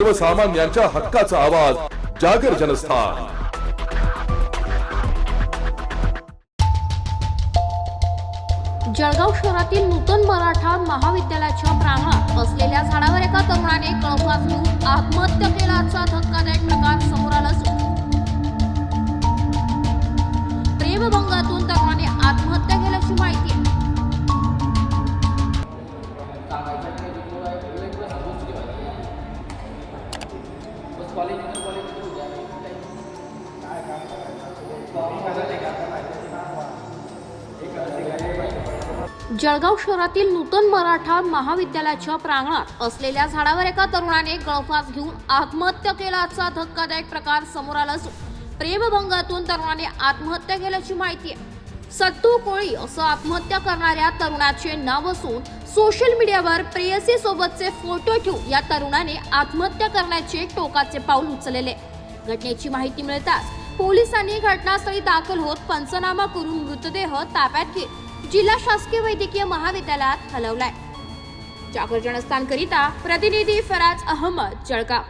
सर्वसामान्यांच्या हक्काचा आवाज जागर जनस्थान. जळगाव शहरातील नूतन मराठा महाविद्यालयाच्या प्रांगणात असलेल्या झाडावर एका तरुणाने कळफास घेऊन आत्महत्या केल्याचा धक्कादायक प्रकार समोर आला असून प्रेमभंगातून तरुणाने आत्महत्या केल्याची माहिती आहे. जळगाव शहरातील नूतन मराठा महाविद्यालयाच्या प्रांगणात असलेल्या झाडावर एका तरुणाने गळफास घेऊन आत्महत्या केल्याचा धक्कादायक प्रकार समोर आला असून प्रेमभंगातून तरुणाने आत्महत्या केल्याची माहिती आहे. सत्तू कोळी असं आत्महत्या करणाऱ्या तरुणाचे नाव असून सोशल मीडियावर प्रेयसी सोबतचे फोटो ठेवून या तरुणाने आत्महत्या करण्याचे टोकाचे पाऊल उचलले. घटनेची माहिती मिळताच पोलिसांनी घटनास्थळी दाखल होत पंचनामा करून मृतदेह ताब्यात घेत जिल्हा शासकीय वैद्यकीय महाविद्यालयात हलवलाय. जागर जनस्थानकरिता प्रतिनिधी फराज अहमद जळगाव.